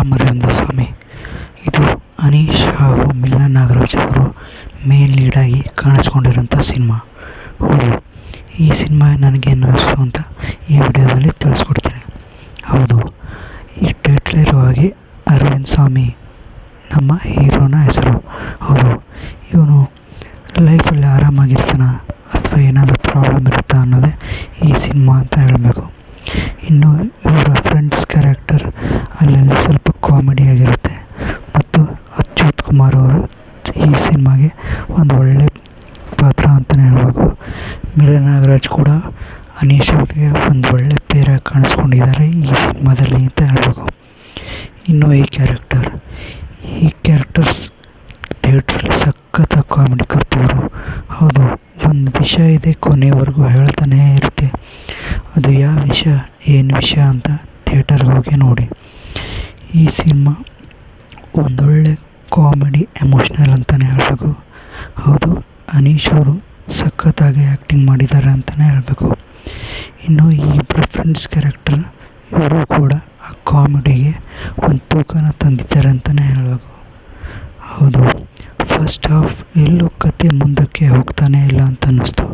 ರಾಮ್ ಸ್ವಾಮಿ. ಇದು ಅನೀಶ್ ಹಾಗೂ ಮಿಲನ್ ನಾಗರಾಜ್ ಅವರು ಮೇನ್ ಲೀಡಾಗಿ ಕಾಣಿಸ್ಕೊಂಡಿರೋಂಥ ಸಿನಿಮಾ. ಹೌದು, ಈ ಸಿನಿಮಾ ನನಗೇನು ಅನ್ನಿಸ್ತು ಅಂತ ಈ ವಿಡಿಯೋದಲ್ಲಿ ತಿಳಿಸ್ಕೊಡ್ತೀನಿ. ಹೌದು, ಈ ಟೈಟ್ಲಿರೋ ಹಾಗೆ ಅರವಿಂದ್ ಸ್ವಾಮಿ, ನಮ್ಮ ಹೀರೋನ ಹೆಸರು. ಹೌದು, ಇವನು ಲೈಫಲ್ಲಿ ಆರಾಮಾಗಿರ್ತಾನ ಅಥವಾ ಏನಾದರೂ ಪ್ರಾಬ್ಲಮ್ ಇರುತ್ತಾ ಅನ್ನೋದೇ ಈ ಸಿನಿಮಾ ಅಂತ ಹೇಳಬೇಕು. ಇನ್ನು ಕುಮಾರ್ ಅವರು ಈ ಸಿನಿಮಾಗೆ ಒಂದು ಒಳ್ಳೆ ಪಾತ್ರ ಅಂತಲೇ ಹೇಳ್ಬೇಕು ಮಿಲನ್ ನಾಗರಾಜ್ ಕೂಡ ಅನೀಶ್ ಅವರಿಗೆ ಒಂದು ಒಳ್ಳೆ ಪೇರಾಗಿ ಕಾಣಿಸ್ಕೊಂಡಿದ್ದಾರೆ ಈ ಸಿನಿಮಾದಲ್ಲಿ ಅಂತ ಹೇಳ್ಬೇಕು ಇನ್ನು ಈ ಕ್ಯಾರೆಕ್ಟರ್ ಈ ಕ್ಯಾರೆಕ್ಟರ್ಸ್ ಥಿಯೇಟ್ರಲ್ಲಿ ಸಖತ್ತಾಗಿ ಕಾಮಿಡಿ ಕರ್ತವ್ರು ಹೌದು, ಒಂದು ವಿಷಯ ಇದೆ ಕೊನೆವರೆಗೂ ಹೇಳ್ತಾನೇ ಇರುತ್ತೆ. ಅದು ಯಾವ ವಿಷಯ ಏನು ವಿಷಯ ಅಂತ ಥಿಯೇಟರ್ಗೆ ಹೋಗಿ ನೋಡಿ. ಈ ಸಿನಿಮಾ ಒಂದೊಳ್ಳೆ ಕಾಮಿಡಿ, ಎಮೋಷ್ನಲ್ ಅಂತಲೇ ಹೇಳಬೇಕು. ಹೌದು, ಅನೀಶ್ ಅವರು ಸಖತ್ತಾಗಿ ಆ್ಯಕ್ಟಿಂಗ್ ಮಾಡಿದ್ದಾರೆ ಅಂತಲೇ ಹೇಳಬೇಕು. ಇನ್ನು ಈ ಇಬ್ಬರು ಫ್ರೆಂಡ್ಸ್ ಕ್ಯಾರೆಕ್ಟರ್ ಇವರು ಕೂಡ ಆ ಕಾಮಿಡಿಗೆ ಒಂದು ತೂಕನ ತಂದಿದ್ದಾರೆ ಅಂತಲೇ ಹೇಳಬೇಕು. ಹೌದು ಫಸ್ಟ್ ಹಾಫ್ ಎಲ್ಲೂ ಕತೆ ಮುಂದಕ್ಕೆ ಹೋಗ್ತಾನೆ ಇಲ್ಲ ಅಂತ ಅನ್ನಿಸ್ತು.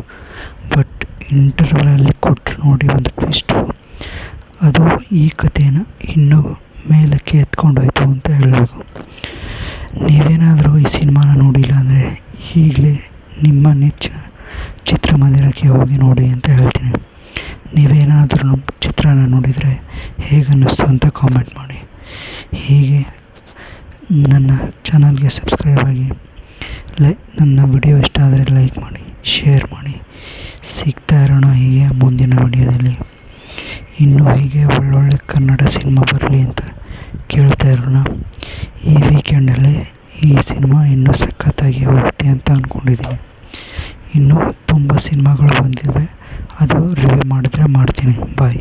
ಬಟ್ ಇಂಟರ್ವಲಲ್ಲಿ ಕೊಟ್ಟರು ನೋಡಿ ಒಂದು ಟ್ವಿಸ್ಟು ಅದು ಈ ಕಥೆನ ಇನ್ನೂ ಮೇಲಕ್ಕೆ ಎತ್ಕೊಂಡೋಯ್ತು ಅಂತ ಹೇಳಬೇಕು ನೀವೇನಾದರೂ ಈ ಸಿನಿಮಾನ ನೋಡಿಲ್ಲ ಅಂದರೆ ಈಗಲೇ ನಿಮ್ಮ ನೆಚ್ಚಿನ ಚಿತ್ರಮಂದಿರಕ್ಕೆ ಹೋಗಿ ನೋಡಿ ಅಂತ ಹೇಳ್ತೀನಿ. ನೀವೇನಾದರೂ ಚಿತ್ರನ ನೋಡಿದರೆ ಹೇಗನ್ನಿಸ್ತು ಅಂತ ಕಾಮೆಂಟ್ ಮಾಡಿ. ಹೀಗೆ ನನ್ನ ಚಾನಲ್ಗೆ ಸಬ್ಸ್ಕ್ರೈಬ್ ಆಗಿ, ಲೈ, ನನ್ನ ವಿಡಿಯೋ ಇಷ್ಟ ಆದರೆ ಲೈಕ್ ಮಾಡಿ ಶೇರ್ ಮಾಡಿ. ಸಿಗ್ತಾ ಇರೋಣ ಹೀಗೆ ಮುಂದಿನ ವಿಡಿಯೋದಲ್ಲಿ ಇನ್ನೂ ಹೀಗೆ ಒಳ್ಳೊಳ್ಳೆ ಕನ್ನಡ ಸಿನಿಮಾ ಬರಲಿ ಅಂತ ಕೇಳ್ತಾ ಇರೋಣ. ಈ ವೀಕೆಂಡಲ್ಲಿ ಈ ಸಿನಿಮಾ ಇನ್ನೂ ಸಖತ್ತಾಗಿ ಹೋಗುತ್ತೆ ಅಂತ ಅಂದ್ಕೊಂಡಿದ್ದೀನಿ ಇನ್ನೂ ತುಂಬ ಸಿನಿಮಾಗಳು ಬಂದಿವೆ. ಅದು ರಿವ್ಯೂ ಮಾಡಿದ್ರೆ ಮಾಡ್ತೀನಿ. ಬಾಯ್